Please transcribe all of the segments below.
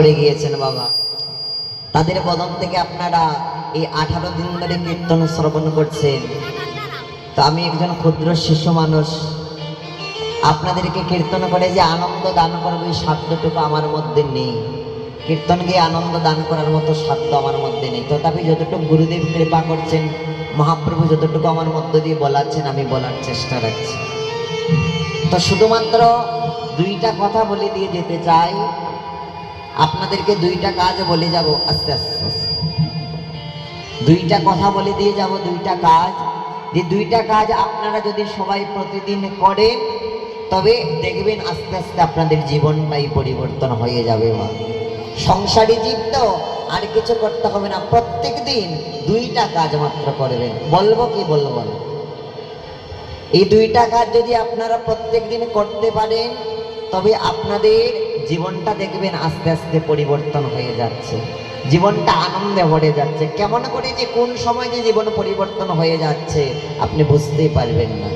পড়ে গিয়েছেন বাবা। তাদের বদন থেকে আপনারা এই আঠারো দিন ধরে কীর্তন শ্রবণ করছেন। তো আমি একজন ক্ষুদ্র শিশু মানুষ। আপনাদেরকে কীর্তন করে যে আনন্দ দান করব এই সাধ্যটুকু আমার মধ্যে নেই। কীর্তন গিয়ে আনন্দ দান করার মতো সাধ্য আমার মধ্যে নেই। তথাপি যতটুকু গুরুদেব কৃপা করছেন, মহাপ্রভু যতটুকু আমার মধ্য দিয়ে বলাচ্ছেন, আমি বলার চেষ্টা রাখছি। তো শুধুমাত্র দুইটা কথা বলে দিয়ে যেতে চাই। আপনাদেরকে দুইটা কাজ বলে যাব, আস্তে আস্তে। দুইটা কথা বলে দিয়ে যাব, দুইটা কাজ। যে দুইটা কাজ আপনারা যদি সবাই প্রতিদিন করেন, তবে দেখবেন আস্তে আস্তে আপনাদের জীবনটাই পরিবর্তন হয়ে যাবে, মা। সংসারী জীব তো আর কিছু করতে হবে না। প্রত্যেক দিন দুইটা কাজ মাত্র করবেন। বলব কি বলব না? এই দুইটা কাজ যদি আপনারা প্রত্যেক দিন করতে পারেন, তবে আপনাদের জীবনটা দেখবেন আস্তে আস্তে পরিবর্তন হয়ে যাচ্ছে। জীবনটা আনন্দে ভরে যাচ্ছে। কেমন করে যে কোন সময় যে জীবন পরিবর্তন হয়ে যাচ্ছে, আপনি বুঝতেই পারবেন না।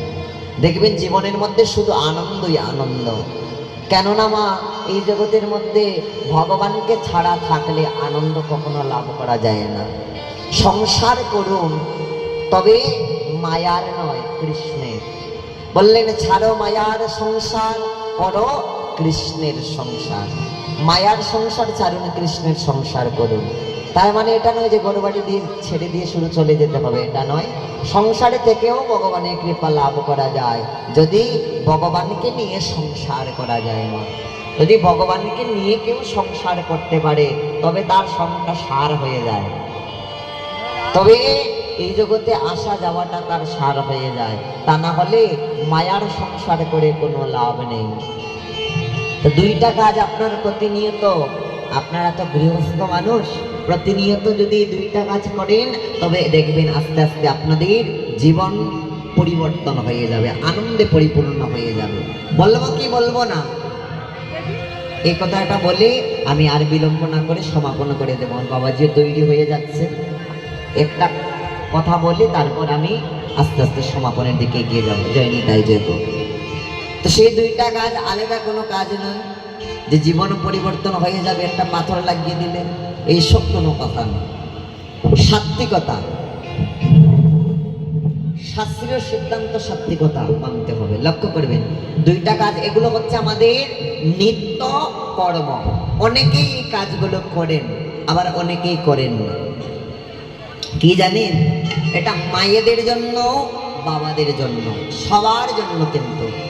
দেখবেন জীবনের মধ্যে শুধু আনন্দই আনন্দ। কেননা মা, এই জগতের মধ্যে ভগবানকে ছাড়া থাকলে আনন্দ কখনো লাভ করা যায় না। সংসার করুন, তবে মায়ার নয়, কৃষ্ণের। বললেন, ছাড়ো মায়ার সংসার, করো কৃষ্ণের সংসার। মায়ার সংসার ছাড়ুন, কৃষ্ণের সংসার করুন। তার মানে এটা নয় যে গরুবাড়ি দিয়ে ছেড়ে দিয়ে শুরু চলে যেতে হবে, এটা নয়। সংসারে থেকেও ভগবানের কৃপা লাভ করা যায়। যদি ভগবানকে নিয়ে সংসার করা যায় না। যদি ভগবানকে নিয়ে কেউ সংসার করতে পারে, তবে তার সংসার সার হয়ে যায়। তবে এই জগতে আসা যাওয়াটা তার সার হয়ে যায়। তা না হলে মায়ার সংসার করে কোনো লাভ নেই। তো দুইটা কাজ আপনার প্রতিনিয়ত। আপনারা তো গৃহস্থ মানুষ, প্রতিনিয়ত যদি দুইটা কাজ করেন, তবে দেখবেন আস্তে আস্তে আপনাদের জীবন পরিবর্তন হয়ে যাবে, আনন্দে পরিপূর্ণ হয়ে যাবে। বলব কি বলব না? এই কথাটা বলে আমি আর বিলম্ব না করে সমাপন করে দেবো। আমার বাবাজি তৈরি হয়ে যাচ্ছে। একটা কথা বলে, তারপর আমি আস্তে আস্তে সমাপনের দিকে এগিয়ে যাব। জয় নিতাই, জয়। তো সেই দুইটা কাজ আলাদা কোনো কাজ নয়। যে জীবন পরিবর্তন হয়ে যাবে, একটা পাথর লাগিয়ে দিলে এইসব কোনো কথা নয়। সাত্বিকতা শাস্ত্রীয় সিদ্ধান্ত সাত্বিকতা মানতে হবে। লক্ষ্য করবেন, দুইটা কাজ, এগুলো হচ্ছে আমাদের নিত্য কর্ম। অনেকেই এই কাজগুলো করেন, আবার অনেকেই করেন না। কি জানেন? এটা মায়েদের জন্য, বাবাদের জন্য, সবার জন্য কিন্তু।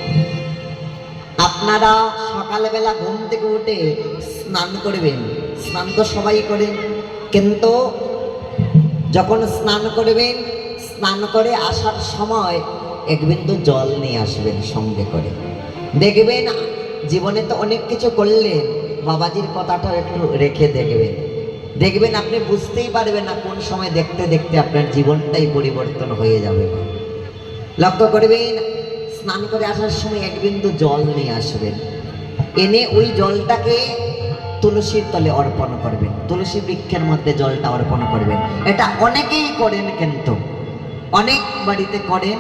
আপনারা সকালবেলা ঘুম থেকে উঠে স্নান করবেন। স্নান তো সবাই করেন। কিন্তু যখন স্নান করবেন, স্নান করে আসার সময় এক বিন্দু জল নিয়ে আসবেন সঙ্গে করে। দেখবেন, জীবনে তো অনেক কিছু করলেন, বাবাজির কথাটা একটু রেখে দেখবেন। দেখবেন, আপনি বুঝতেই পারবেন না কোন সময় দেখতে দেখতে আপনার জীবনটাই পরিবর্তন হয়ে যাবে। লক্ষ্য করবেন স্নান করে আসার সময় এক বিন্দু জল নিয়ে আসবেন। এনে ওই জলটাকে তুলসীর তলে অর্পণ করবেন। তুলসী বৃক্ষের মধ্যে জলটা অর্পণ করবেন। এটা অনেকেই করেন কিন্তু। অনেক বাড়িতে করেন